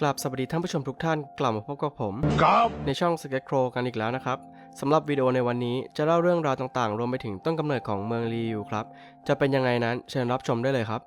กราบสวัสดีท่านผู้ชมทุกท่านกลับมาพบกับผมครับในช่อง s k e t c r o w กันอีกแล้วนะครับสำหรับวิดีโอในวันนี้จะเล่าเรื่องราวต่างๆ รวมไปถึงต้นกำเนิดของเมืองลียูครับ จะเป็นยังไงนั้นเชิญรับชมได้เลยครับ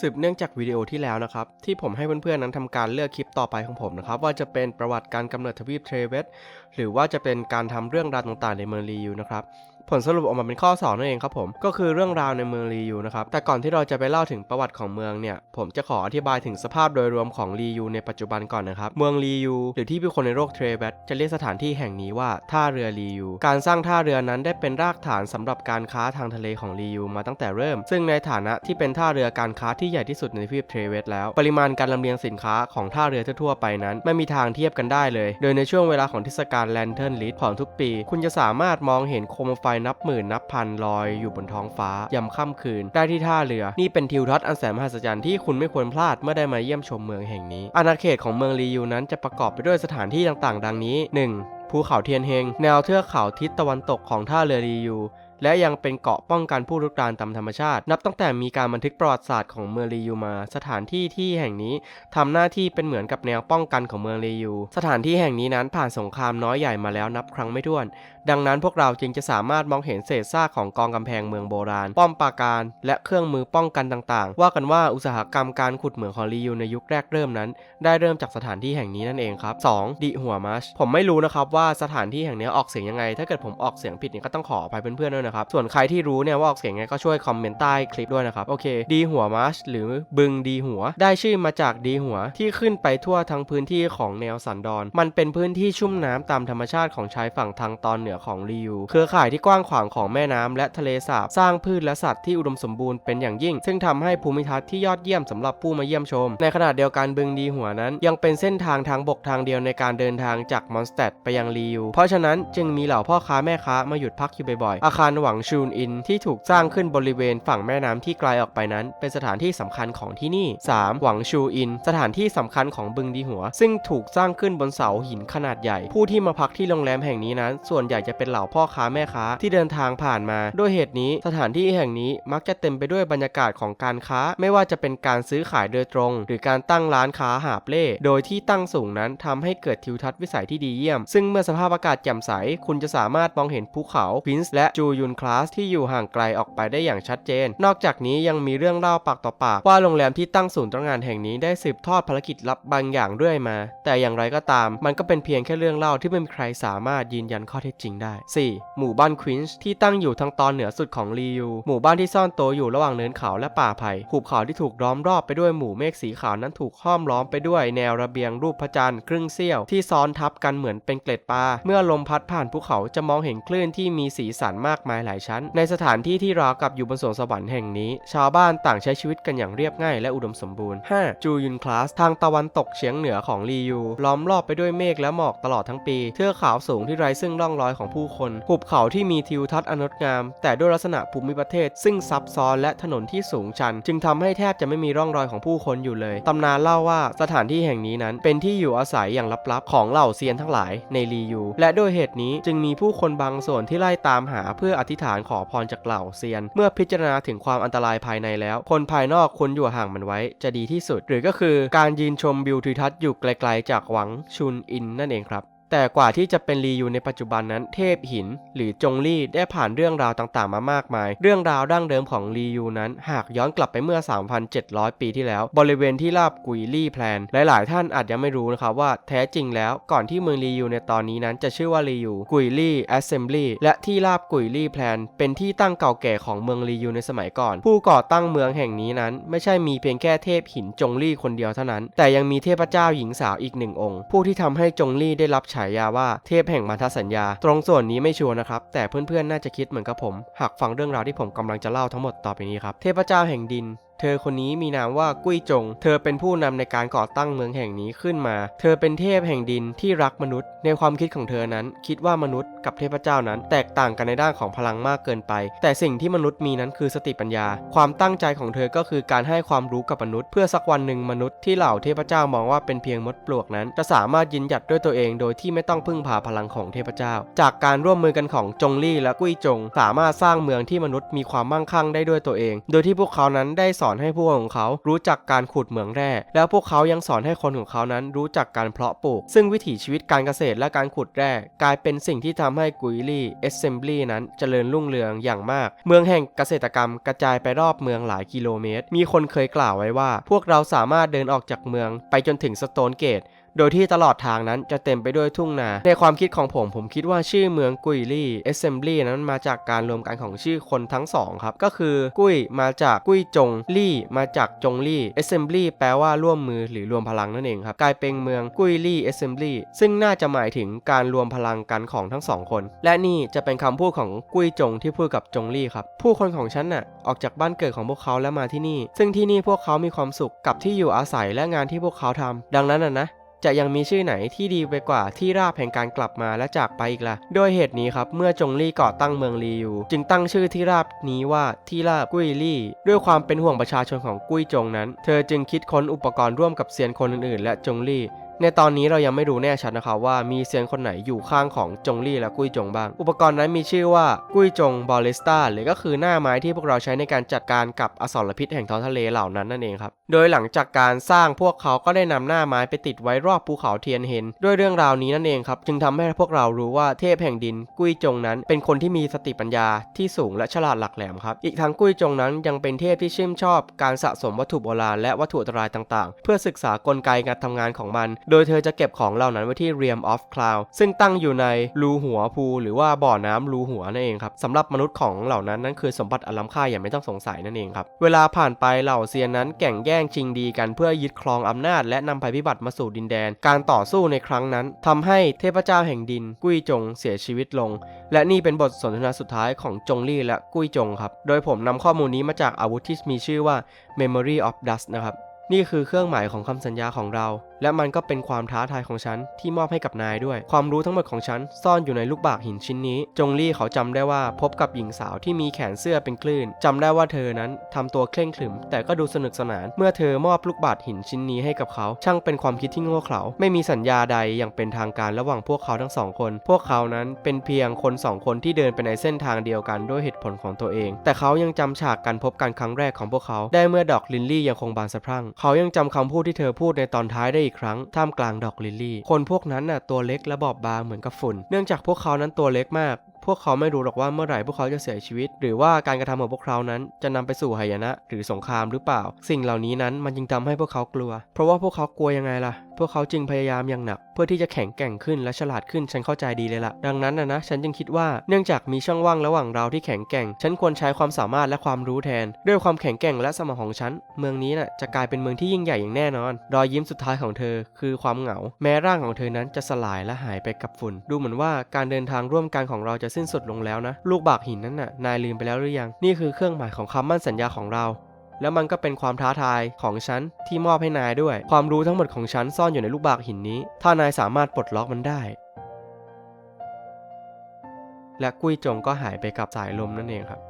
สืบเนื่องจากวิดีโอที่แล้วนะครับ ที่ผมให้เพื่อนๆนั้นทำการเลือกคลิปต่อไปของผมนะครับว่าจะเป็นประวัติการกำเนิดทวีปเทรเวสหรือว่าจะเป็นการทำเรื่องราวต่างๆ ในเมืองลียูนะครับ ผลสรุปออกมาเป็นข้อ2นั่นเองครับผมก็คือเรื่องราวในเมืองลียูนะครับแต่ก่อนที่เราจะไปเล่าถึงประวัติของเมืองเนี่ยผมจะขออธิบายถึงสภาพโดยรวมของลียูในปัจจุบันก่อนนะครับเมืองลียูหรือที่ผู้คนในโลกเทรเวสจะเรียกสถานที่แห่งนี้ว่าท่าเรือลียูการสร้างท่าเรือนั้นได้เป็นรากฐานสำหรับการค้าทางทะเลของลียูมาตั้งแต่เริ่ม ซึ่งในฐานะที่เป็นท่าเรือการค้าที่ใหญ่ที่สุดในทวีปเทรเวสแล้วปริมาณการลำเลียงสินค้าของท่าเรือทั่วไปนั้น ไม่มีทางเทียบกันได้เลย โดยในช่วงเวลาของเทศกาลแลนเทิร์นลิของทุกปี คุณจะสามารถมองเห็นโคมไฟนับหมื่นนับพันลอยอยู่บนท้องฟ้ายามค่ำคืน ได้ที่ท่าเรือ นี่เป็นทิวทัศน์อันแสนมหัศจรรย์ที่คุณไม่ควรพลาดเมื่อได้มาเยี่ยมชมเมืองแห่งนี้ อาณาเขตของเมืองลียูนั้นจะประกอบไปด้วยสถานที่ต่างๆ ดังนี้ 1. ภูเขาเทียนเฮง แนวเทือกเขาทิศตะวันตกของท่าเรือลียู และยังเป็นเกาะป้องกันผู้รุกรานตามธรรมชาติ นับตั้งแต่มีการบันทึกประวัติศาสตร์ของเมืองลียูมา สถานที่ที่แห่งนี้ทำหน้าที่เป็นเหมือนกับแนวป้องกันของเมืองลียู สถานที่แห่งนี้นั้นผ่านสงครามน้อยใหญ่มาแล้วนับครั้งไม่ถ้วน ดังนั้นพวกเราจึงจะสามารถมองเห็นเศษซากของกองกำแพงเมืองโบราณ ป้อมปราการ และเครื่องมือป้องกันต่างๆ ว่ากันว่าอุตสาหกรรมการขุดเหมืองของลียูในยุคแรกเริ่มนั้น ได้เริ่มจากสถานที่แห่งนี้นั่นเองครับ 2. ดิหัวมัชผมไม่รู้นะครับว่าสถานที่แห่งนี้ออกเสียงยังไง ถ้าเกิดผมออกเสียงผิดเนี่ยก็ต้องขออภัยเพื่อนๆด้วยนะครับ ส่วนใครที่รู้เนี่ยว่าออกเสียงไงก็ช่วยคอมเมนต์ใต้คลิปด้วยนะครับ โอเค ดีหัวมัชหรือบึงดีหัว ได้ชื่อมาจากดีหัวที่ขึ้นไปทั่วทั้งพื้นที่ของแนวสันดอน มันเป็นพื้นที่ชุ่มน้ำตามธรรมชาติของชายฝั่งทางตอนเหนือของลียูเครือข่ายที่กว้างขวางของแม่น้ำและทะเลสาบสร้างพืชและสัตว์ที่อุดมสมบูรณ์เป็นอย่างยิ่ง ซึ่งทำให้ภูมิทัศน์ที่ยอดเยี่ยมสำหรับผู้มาเยี่ยมชม ในขณะเดียวกันบึงดีหัวนั้น ยังเป็นเส้นทางทางบกทางเดียวในการเดินทางจากมอนสเตดไปยังลียูเพราะฉะนั้นจึงมีเหล่าพ่อค้าแม่ค้ามาหยุดพักอยู่บ่อยๆอาคารหวังชูนอินที่ถูกสร้างขึ้นบริเวณฝั่งแม่น้ำที่ไกลออกไปนั้น เป็นสถานที่สำคัญของที่นี่ 3. หวังชูอิน สถานที่สำคัญของบึงดีหัว ซึ่งถูกสร้างขึ้นบนเสาหินขนาดใหญ่ ผู้ที่มาพักที่โรงแรมแห่งนี้นั้น ส่วนใหญ่จะเป็นเหล่าพ่อค้าแม่ค้าที่เดินทางผ่านมา ด้วยเหตุนี้สถานที่แห่งนี้มักจะเต็มไปด้วยบรรยากาศของการค้า ไม่ว่าจะเป็นการซื้อขายโดยตรง หรือการตั้งร้านค้าหาบเล่ โดยที่ตั้งสูงนั้นทำให้เกิดทิวทัศน์วิสัยที่ดีเยี่ยม ซึ่งเมื่อสภาพอากาศแจ่มใส คุณจะสามารถมองเห็นภูเขาพินส์และจูยุนคลาสที่อยู่ห่างไกลออกไปได้อย่างชัดเจน นอกจากนี้ยังมีเรื่องเล่าปากต่อปากว่าโรงแรมที่ตั้งศูนย์ตระงานแห่งนี้ได้สืบทอดภารกิจลับบางอย่างเรื่อยมา แต่อย่างไรก็ตาม มันก็เป็นเพียงแค่เรื่องเล่าที่ไม่มีใครสามารถยืนยันข้อเท็จจริงได้ 4. หมู่บ้านควินส์ที่ตั้งอยู่ทางตอนเหนือสุดของลียูหมู่บ้านที่ซ่อนตัวอยู่ระหว่างเนินเขาและป่าไผ่หุบเขาที่ถูกล้อมรอบไปด้วยหมู่เมฆสีขาวนั้นถูกห้อมล้อมไปด้วยแนวระเบียงรูปพระจันทร์ครึ่งเสี้ยวที่ซ้อนทับกันเหมือนเป็นเกล็ดปลาเมื่อลมพัดผ่านภูเขาจะมองเห็นคลื่นที่มีสีสันมากมายหลายชั้น ในสถานที่ที่ราวกับอยู่บนสวงสวรรค์แห่งนี้ ชาวบ้านต่างใช้ชีวิตกันอย่างเรียบง่ายและอุดมสมบูรณ์ 5. จูยุนคลาส ทางตะวันตกเฉียงเหนือของลียู ล้อมรอบไปด้วยเมฆและหมอกตลอดทั้งปี เทือกเขาสูงที่ไร้ซึ่งร่องรอยของผู้คน หุบเขาที่มีทิวทัศน์อนงดงาม แต่ด้วยลักษณะภูมิประเทศ ซึ่งซับซ้อนและถนนที่สูงชัน จึงทำให้แทบจะไม่มีร่องรอยของผู้คนอยู่เลย ตำนานเล่าว่าสถานที่แห่งนี้นั้นเป็นที่อยู่อาศัยอย่างลับๆ ของเหล่าเซียนทั้งหลายในลียู และด้วยเหตุนี้จึงมีผู้คนบางส่วนที่ไล่ตามหาเพื่ออธิษฐานขอพรจากเหล่าเซียน เมื่อพิจารณาถึงความอันตรายภายในแล้ว คนภายนอกควรอยู่ห่างมันไว้จะดีที่สุด หรือก็คือการยืนชมวิวทิวทัศน์อยู่ไกลๆจากหวังชุนอินนั่นเองครับ แต่กว่าที่จะเป็นลียูในปัจจุบันนั้นเทพหิน หรือจงลี่ได้ผ่านเรื่องราวต่างๆ มามากมาย เรื่องราวดั้งเดิมของลียูนั้น หากย้อนกลับไปเมื่อ 3,700 ปีที่แล้ว บริเวณที่ราบกุยลี่แพลน หลายๆ ท่านอาจยังไม่รู้นะครับว่าแท้จริงแล้วก่อนที่เมืองลียูในตอนนี้นั้นจะชื่อว่าลียูกุยลี่แอสเซมบลีและที่ราบกุยลี่แพลน เป็นที่ตั้งเก่าแก่ของเมืองลียูในสมัยก่อน ผู้ก่อตั้งเมืองแห่งนี้นั้น ไม่ใช่มีเพียงแค่เทพหินจงลี่คนเดียวเท่านั้น แต่ยังมีเทพเจ้าหญิงสาวอีกหนึ่งองค์ ผู้ที่ทำให้จงลี่ได้รับฉายาว่าเทพแห่งพันธสัญญา ตรงส่วนนี้ไม่ชัวร์นะครับ แต่เพื่อนๆ น่าจะคิดเหมือนกับผม หากฟังเรื่องราวที่ผมกำลังจะเล่าทั้งหมดต่อไปนี้ครับ เทพเจ้าแห่งดิน เธอคนนี้มีนามว่ากุ้ยจง เธอเป็นผู้นำในการก่อตั้งเมืองแห่งนี้ขึ้นมา เธอเป็นเทพแห่งดินที่รักมนุษย์ ในความคิดของเธอนั้น คิดว่ามนุษย์กับเทพเจ้านั้น แตกต่างกันในด้านของพลังมากเกินไป แต่สิ่งที่มนุษย์มีนั้นคือสติปัญญา ความตั้งใจของเธอก็คือการให้ความรู้กับมนุษย์ เพื่อสักวันหนึ่งมนุษย์ที่เหล่าเทพเจ้ามองว่าเป็นเพียงมดปลวกนั้น จะสามารถยืนหยัดด้วยตัวเอง โดยที่ไม่ต้องพึ่งพาพลังของเทพเจ้า จากการร่วมมือกันของจงลี่และกุ้ยจง สามารถสร้างเมืองที่มนุษย์มีความมั่งคั่งได้ด้วยตัวเอง โดยที่พวกเขานั้นได้สอนให้พวกของเขารู้จักการขุดเหมืองแร่ แล้วพวกเขายังสอนให้คนของเขานั้นรู้จักการเพาะปลูก ซึ่งวิถีชีวิตการเกษตรและการขุดแร่กลายเป็นสิ่งที่ทำให้กุยลี่เอสเซมบลีนั้นเจริญรุ่งเรืองอย่างมาก เมืองแห่งเกษตรกรรมกระจายไปรอบเมืองหลายกิโลเมตร มีคนเคยกล่าวไว้ว่า พวกเราสามารถเดินออกจากเมืองไปจนถึงสโตนเกต โดยที่ตลอดทางนั้นจะเต็มไปด้วยทุ่งนา ในความคิดของผมผมคิดว่าชื่อเมืองกุยลี่เอสเซมบลีนั้นมาจากการรวมกันของชื่อคนทั้งสองครับ ก็คือกุยมาจากกุยจงลี่ มาจากจงลี่เอสเซมบลีแปลว่าร่วมมือหรือรวมพลังนั่นเองครับกลายเป็นเมืองกุยลี่เอสเซมบลีซึ่งน่าจะหมายถึงการรวมพลังกันของทั้งสองคน และนี่จะเป็นคำพูดของกุยจงที่พูดกับจงลี่ครับผู้คนของฉันน่ะออกจากบ้านเกิดของพวกเขาแล้วมาที่นี่ ซึ่งที่นี่พวกเขามีความสุขกับที่อยู่อาศัยและงานที่พวกเขาทำดังนั้นนะนะ จะยังมีชื่อไหนที่ดีไปกว่าที่ราบแห่งการกลับมาและจากไปอีกละ่ะ โดยเหตุนี้ครับเมื่อจงลี่ก่อตั้งเมืองลีอยู่ จึงตั้งชื่อที่ราบนี้ว่าที่ราบกุ้ยลี่ ด้วยความเป็นห่วงประชาชนของกุ้ยจงนั้น เธอจึงคิดค้นอุปกรณ์ร่วมกับเซียนคนอื่นๆ และจงลี่ ในตอนนี้เรายังไม่รู้แน่ชัดนะครับว่ามีเซียนคนไหนอยู่ข้างของจงลี่และกุ้ยจงบ้าง อุปกรณ์นั้นมีชื่อว่ากุ้ยจงบอลเลสตาหรือก็คือหน้าไม้ที่พวกเราใช้ในการจัดการกับอสรพิษแห่งท้องทะเลเหล่านั้นนั่นเองครับ โดยหลังจากการสร้างพวกเขาก็ได้นำหน้าไม้ไปติดไว้รอบภูเขาเทียนเฮนด้วยเรื่องราวนี้นั่นเองครับ จึงทำให้พวกเรารู้ว่าเทพแห่งดินกุ้ยจงนั้น เป็นคนที่มีสติปัญญาที่สูงและฉลาดหลักแหลมครับ อีกทั้งกุ้ยจงนั้นยังเป็นเทพที่ชื่นชอบ การสะสมวัตถุโบราณและวัตถุอันตรายต่าง ๆ เพื่อศึกษากลไกการทำงานของมันโดยเธอจะเก็บของเหล่านั้นไว้ที่ Realm of Cloud ซึ่งตั้งอยู่ในรูหัวภูหรือว่าบ่อน้ำรูหัวนั่นเองครับสำหรับมนุษย์ของเหล่านั้นนั่นคือสมบัติอันล้ำค่าอย่างไม่ต้องสงสัยนั่นเองครับเวลาผ่านไปเหล่าเซียนนั้นแข่งแย่งชิงดีกันเพื่อยึดครองอำนาจ และนำภัยพิบัติมาสู่ดินแดน การต่อสู้ในครั้งนั้นทำให้เทพเจ้าแห่งดิน กุ้ยจงเสียชีวิตลง และนี่เป็นบทสนทนาสุดท้ายของจงลี่และกุ้ยจงครับโดยผมนำข้อมูลนี้มาจากอาวุธที่มีชื่อว่า Memory of Dust นะครับนี่คือเครื่องหมายของคำสัญญาของเราและมันก็เป็นความท้าทายของฉันที่มอบให้กับนายด้วย ความรู้ทั้งหมดของฉันซ่อนอยู่ในลูกบากหินชิ้นนี้ จงลี่เขาจำได้ว่าพบกับหญิงสาวที่มีแขนเสื้อเป็นคลื่นจำได้ว่าเธอนั้นทำตัวเคร่งขรึม แต่ก็ดูสนุกสนาน เมื่อเธอมอบลูกบาศก์หินชิ้นนี้ให้กับเขา ช่างเป็นความคิดที่โง่เขลาไม่มีสัญญาใดอย่างเป็นทางการระหว่างพวกเขาทั้งสองคน พวกเขานั้นเป็นเพียงคนสองคนที่เดินไปในเส้นทางเดียวกันด้วยเหตุผลของตัวเอง แต่เขายังจำฉากการพบกันครั้งแรกของพวกเขา ได้เมื่อดอกลินลี่ยังคงบานสะพรั่ง เขายังจำคำพูดที่เธอพูดในตอนท้ายได้อีกครั้งท่ามกลางดอกลิลลี่ คนพวกนั้นน่ะตัวเล็กและบอบบางเหมือนกับฝุ่น เนื่องจากพวกเขานั้นตัวเล็กมากพวกเขาไม่รู้หรอกว่าเมื่อไหร่พวกเขาจะเสียชีวิต หรือว่าการกระทำของพวกเขานั้นจะนำไปสู่หายนะ หรือสงครามหรือเปล่า สิ่งเหล่านี้นั้นมันจึงทำให้พวกเขากลัว เพราะว่าพวกเขากลัวยังไงล่ะ พวกเขาจึงพยายามอย่างหนัก เพื่อที่จะแข็งแกร่งขึ้นและฉลาดขึ้นฉันเข้าใจดีเลยล่ะดังนั้นนะนะฉันจึงคิดว่าเนื่องจากมีช่องว่างระหว่างเราที่แข็งแกร่ง ฉันควรใช้ความสามารถและความรู้แทน ด้วยความแข็งแกร่งและสมองของฉัน เมืองนี้น่ะจะกลายเป็นเมืองที่ยิ่งใหญ่อย่างแน่นอน รอยยิ้มสุดท้ายของเธอ คือความเหงา แม้ร่างของเธอนั้นจะสลายและหายไปกับฝุ่น ดูเหมือนว่าการเดินทางร่วมกันของเราจะสิ้นสุดลงแล้วนะ ลูกบากหินนั้นน่ะนายลืมไปแล้วหรือยัง นี่คือเครื่องหมายของคำมั่นสัญญาของเรา แล้วมันก็เป็นความท้าทายของฉันที่มอบให้นายด้วย ความรู้ทั้งหมดของฉันซ่อนอยู่ในลูกบากหินนี้ ถ้านายสามารถปลดล็อกมันได้ และกุ้ยจงก็หายไปกับสายลมนั่นเองครับ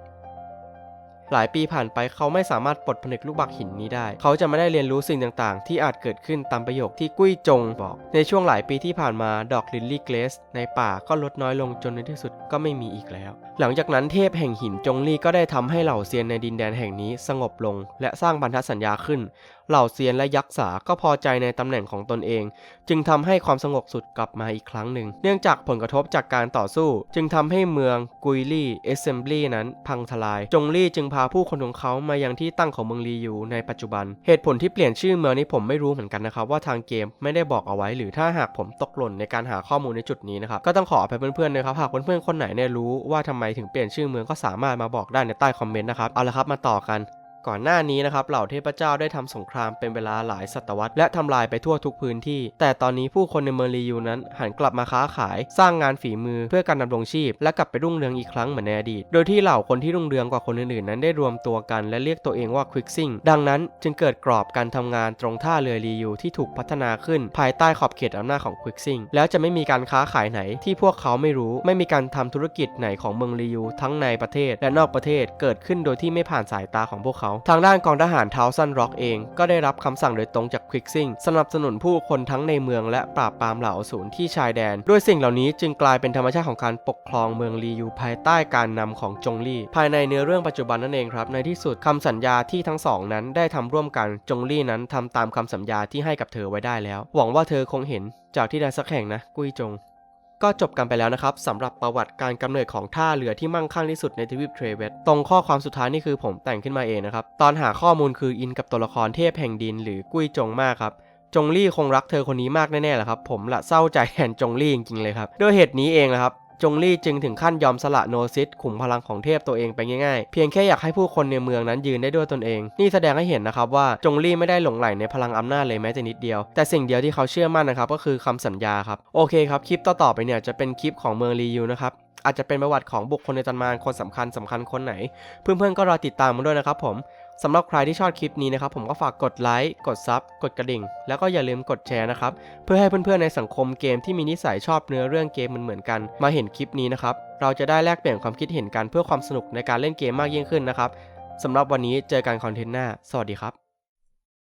หลายปีผ่านไปเขาไม่สามารถปลดผนึกลูกบักหินนี้ได้ เขาจะไม่ได้เรียนรู้สิ่งต่างๆ ที่อาจเกิดขึ้นตามประโยคที่กุ้ยจงบอก ในช่วงหลายปีที่ผ่านมาดอกลิลลี่เกรสในป่าก็ลดน้อยลงจนในที่สุดก็ไม่มีอีกแล้ว หลังจากนั้นเทพแห่งหินจงลี่ก็ได้ทำให้เหล่าเซียนในดินแดนแห่งนี้สงบลง และสร้างบรรทัดสัญญาขึ้น เหล่าเซียนและยักษ์สาก็พอใจในตำแหน่งของตนเอง จึงทำให้ความสงบสุดกลับมาอีกครั้งหนึ่ง เนื่องจากผลกระทบจากการต่อสู้ จึงทำให้เมืองกุยลี่เอเซมบลีนั้นพังทลาย จงลี่จึงพาผู้คนของเขามายังที่ตั้งของเมืองลีอยู่ในปัจจุบัน เหตุผลที่เปลี่ยนชื่อเมืองนี้ผมไม่รู้เหมือนกันนะครับว่าทางเกมไม่ได้บอกเอาไว้ หรือถ้าหากผมตกหล่นในการหาข้อมูลในจุดนี้นะครับก็ต้องขออภัยเพื่อนๆนะครับหากเพื่อนๆคนไหนเนี่ยรู้ว่าทำไมถึงเปลี่ยนชื่อเมืองก็สามารถมาบอกได้ในใต้คอมเมนต์นะครับเอาละครับมาต่อกัน ก่อนหน้านี้นะครับเหล่าเทพเจ้าได้ทำสงครามเป็นเวลาหลายศตวรรษและทำลายไปทั่วทุกพื้นที่ แต่ตอนนี้ผู้คนในเมอรียูนั้นหันกลับมาค้าขาย สร้างงานฝีมือเพื่อการดำรงชีพ และกลับไปรุ่งเรืองอีกครั้งเหมือนในอดีต โดยที่เหล่าคนที่รุ่งเรืองกว่าคนอื่นๆนั้นได้รวมตัวกันและเรียกตัวเองว่าควิกซิงดังนั้นจึงเกิดกรอบการทำงานตรงท่าเรือรียูที่ถูกพัฒนาขึ้น ภายใต้ขอบเขตอำนาจของควิกซิงแล้วจะไม่มีการค้าขายไหนที่พวกเขาไม่รู้ไม่มีการทำธุรกิจไหนของเมืองรียูทั้งในประเทศและนอกประเทศเกิดขึ้นโดยที่ไม่ผ่านสายตาของพวกเขาทางด้านกองทหารเท้าซันร็อกเองก็ได้รับคำสั่งโดยตรงจากควิกซิงสนับสนุนผู้คนทั้งในเมืองและปราบปรามเหล่าอสูรที่ชายแดน ด้วยสิ่งเหล่านี้จึงกลายเป็นธรรมชาติของการปกครองเมืองรียูภายใต้การนำของจงลี่ ภายในเนื้อเรื่องปัจจุบันนั่นเองครับ ในที่สุดคำสัญญาที่ทั้งสองนั้นได้ทำร่วมกันจงลี่นั้นทำตามคำสัญญาที่ให้กับเธอไว้ได้แล้ว หวังว่าเธอคงเห็นจากที่ใดสักแห่งนะ กุ้ยจง ก็จบกันไปแล้วนะครับสำหรับประวัติการกำเนิดของท่าเรือที่มั่งคั่งที่สุดในทวีปเทรเวตตรงข้อความสุดท้ายนี่คือผมแต่งขึ้นมาเองนะครับ ตอนหาข้อมูลคืออินกับตัวละครเทพแห่งดิน หรือกุ้ยจงมากครับจงลี่คงรักเธอคนนี้มากแน่ๆแหละครับ ผมละเศร้าใจแทนจงลี่จริงๆเลยครับด้วยเหตุนี้เองนะครับ จงลี่จึงถึงขั้นยอมสละโนซิสขุมพลังของเทพตัวเองไปง่ายๆ เพียงแค่อยากให้ผู้คนในเมืองนั้นยืนได้ด้วยตนเอง นี่แสดงให้เห็นนะครับว่าจงลี่ไม่ได้หลงไหลในพลังอำนาจเลยแม้แต่นิดเดียว แต่สิ่งเดียวที่เขาเชื่อมั่นนะครับก็คือคำสัญญาครับ โอเคครับ คลิปต่อๆไปเนี่ยจะเป็นคลิปของเมืองรียูนะครับ อาจจะเป็นประวัติของบุคคลในตำนานคนสำคัญสำคัญคนไหน เพื่อนๆก็รอติดตามมาด้วยนะครับผมสำหรับใครที่ชอบคลิปนี้นะครับผมก็ฝากกดไลค์กดซับกดกระดิ่ง แล้วก็อย่าลืมกดแชร์นะครับเพื่อให้เพื่อนๆในสังคมเกมที่มีนิสัยชอบเนื้อเรื่องเกมเหมือนๆกัน มาเห็นคลิปนี้นะครับเราจะได้แลกเปลี่ยนความคิดเห็นกันเพื่อความสนุกในการเล่นเกมมากยิ่งขึ้นนะครับสำหรับวันนี้เจอกันคอนเทนต์หน้า สวัสดีครับ